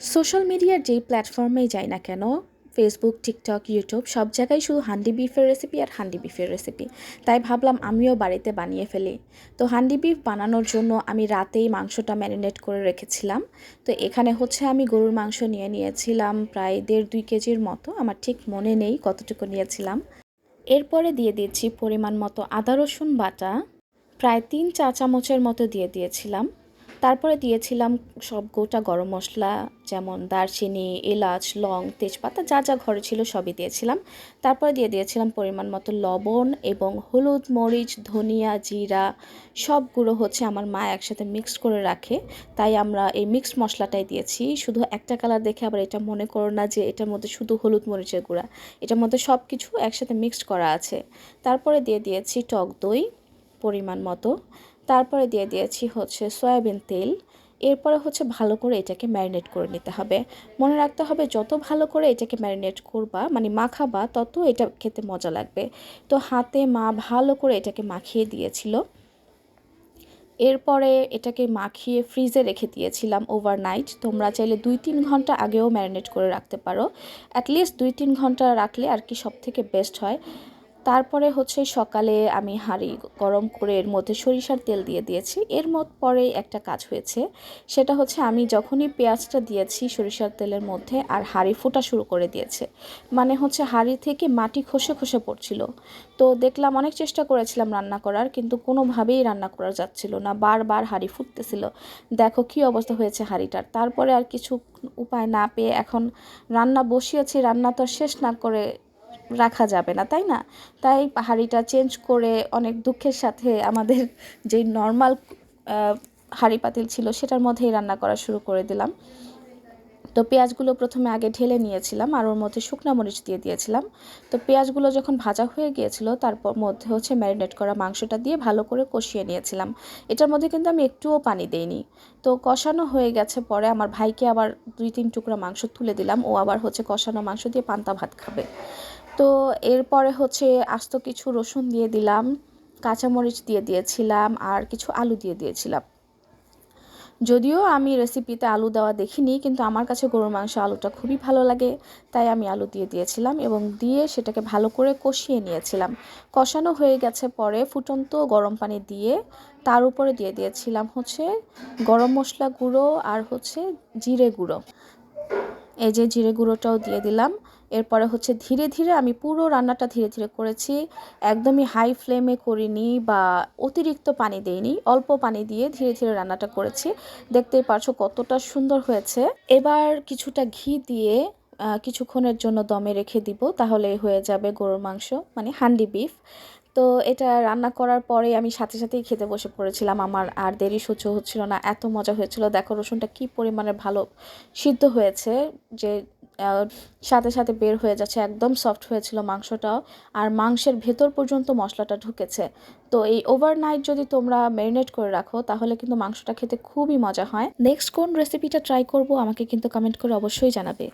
Social মিডিয়ার যেই প্ল্যাটফর্মেই যাই না কেন ফেসবুক টিকটক ইউটিউব সব জায়গায় শুধু হান্ডি বিফের রেসিপি আর হান্ডি বিফের রেসিপি তাই ভাবলাম আমিও বাড়িতে বানিয়ে ফেলি। তো হান্ডি বিফ বানানোর জন্য আমি রাতেই মাংসটা ম্যারিনেট করে রেখেছিলাম। তো এখানে হচ্ছে আমি গরুর মাংস নিয়ে নিয়েছিলাম প্রায় দেড় দুই কেজির মতো। আমার ঠিক মনে নেই কতটুকু নিয়েছিলাম। এরপরে দিয়ে দিয়েছি পরিমাণ মতো আদা রসুন বাটা। প্রায় তিন চা চামচের মতো দিয়ে দিয়েছিলাম। তারপরে দিয়েছিলাম সব গোটা গরম মশলা, যেমন দারচিনি, এলাচ, লং, তেজপাতা, যা যা ঘরে ছিল সবই দিয়েছিলাম। তারপরে দিয়ে দিয়েছিলাম পরিমাণ মতো লবণ এবং হলুদ, মরিচ, ধনিয়া, জিরা সবগুলো হচ্ছে আমার মা একসাথে মিক্সড করে রাখে। তাই আমরা এই মিক্সড মশলাটাই দিয়েছি। শুধু একটা কালার দেখে আবার এটা মনে করো না যে এটার মধ্যে শুধু হলুদ, মরিচের গুঁড়া। এটার মধ্যে সব কিছু একসাথে মিক্সড করা আছে। তারপরে দিয়ে দিয়েছি টক দই পরিমাণ মতো। তারপরে দিয়ে দিয়েছি হচ্ছে সয়াবিন তেল। এরপরে হচ্ছে ভালো করে এটাকে ম্যারিনেট করে নিতে হবে। মনে রাখতে হবে যত ভালো করে এটাকে ম্যারিনেট করবা মানে মাখাবা, তত এটা খেতে মজা লাগবে। তো হাতে মা ভালো করে এটাকে মাখিয়ে দিয়েছিল। এরপরে এটাকে মাখিয়ে ফ্রিজে রেখে দিয়েছিলাম ওভারনাইট তোমরা চাইলে দুই তিন ঘণ্টা আগেও ম্যারিনেট করে রাখতে পারো। অ্যাটলিস্ট দুই তিন ঘণ্টা রাখলে আর কি সব থেকে বেস্ট হয়। তারপরে হচ্ছে সকালে আমি হাঁড়ি গরম করে এর মধ্যে সরিষার তেল দিয়ে দিয়েছি। এর মত পরে একটা কাজ হয়েছে। সেটা হচ্ছে আমি যখনই পেঁয়াজটা দিয়েছি সরিষার তেলের মধ্যে আর হাঁড়ি ফোটা শুরু করে দিয়েছে মানে হচ্ছে হাঁড়ি থেকে মাটি খসে খসে পড়ছিল। তো দেখলাম অনেক চেষ্টা করেছিলাম রান্না করার, কিন্তু কোনোভাবেই রান্না করা যাচ্ছিল না, বারবার হাঁড়ি ফুটতেছিল। দেখো কি অবস্থা হয়েছে হাঁড়িটার। তারপরে আর কিছু উপায় না পেয়ে এখন রান্না বসিয়েছি, রান্না তো শেষ না করে রাখা যাবে না, তাই না? তাই হাঁড়িটা চেঞ্জ করে অনেক দুঃখের সাথে আমাদের যেই নর্মাল হাঁড়ি পাতিল ছিল সেটার মধ্যেই রান্না করা শুরু করে দিলাম। তো পেঁয়াজগুলো প্রথমে আগে ঢেলে নিয়েছিলাম আর ওর মধ্যে শুকনা মরিচ দিয়ে দিয়েছিলাম। তো পেঁয়াজগুলো যখন ভাজা হয়ে গিয়েছিল, তারপর মধ্যে হচ্ছে ম্যারিনেট করা মাংসটা দিয়ে ভালো করে কষিয়ে নিয়েছিলাম। এটার মধ্যে কিন্তু আমি একটুও পানি দেইনি। তো কষানো হয়ে গেছে পরে আমার ভাইকে আবার দুই তিন টুকরা মাংস তুলে দিলাম। ও আবার হচ্ছে কষানো মাংস দিয়ে পান্তা ভাত খাবে। তো এরপরে হচ্ছে আস্ত কিছু রসুন দিয়ে দিলাম, কাঁচামরিচ দিয়ে দিয়েছিলাম আর কিছু আলু দিয়ে দিয়েছিলাম। যদিও আমি রেসিপিতে আলু দেওয়া দেখিনি, কিন্তু আমার কাছে গরুর মাংস আলুটা খুবই ভালো লাগে, তাই আমি আলু দিয়ে দিয়েছিলাম এবং দিয়ে সেটাকে ভালো করে কষিয়ে নিয়েছিলাম। কষানো হয়ে গেছে পরে ফুটন্ত গরম পানি দিয়ে তার উপরে দিয়ে দিয়েছিলাম হচ্ছে গরম মশলা গুঁড়ো আর হচ্ছে জিরে গুঁড়ো। এই যে জিরে গুঁড়োটাও দিয়ে দিলাম। এরপরে হচ্ছে ধীরে ধীরে আমি পুরো রান্নাটা ধীরে ধীরে করেছি। একদমই হাই ফ্লেমে করিনি বা অতিরিক্ত পানি দেইনি, অল্প পানি দিয়ে ধীরে ধীরে রান্নাটা করেছি। দেখতেই পারছ কতটা সুন্দর হয়েছে। এবার কিছুটা ঘি দিয়ে কিছুক্ষণের জন্য দমে রেখে দিব তাহলে হয়ে যাবে গরুর মাংস মানে হান্ডি বিফ। তো এটা রান্না করার পরে আমি সাথে সাথেই খেতে বসে পড়েছিলাম। আমার আর দেরি সহ্য হচ্ছিল না, এত মজা হয়েছিল। দেখো রসুনটা কি পরিমাণে ভালো সিদ্ধ হয়েছে যে সাথে সাথে বের হয়ে যাচ্ছে। একদম সফট হয়েছিল মাংসটাও আর মাংসের ভেতর পর্যন্ত মশলাটা ঢুকেছে। তো এই ওভারনাইট যদি তোমরা ম্যারিনেট করে রাখো, তাহলে কিন্তু মাংসটা খেতে খুবই মজা হয়। নেক্সট কোন রেসিপিটা ট্রাই করব, আমাকে কিন্তু কমেন্ট করে অবশ্যই জানাবে।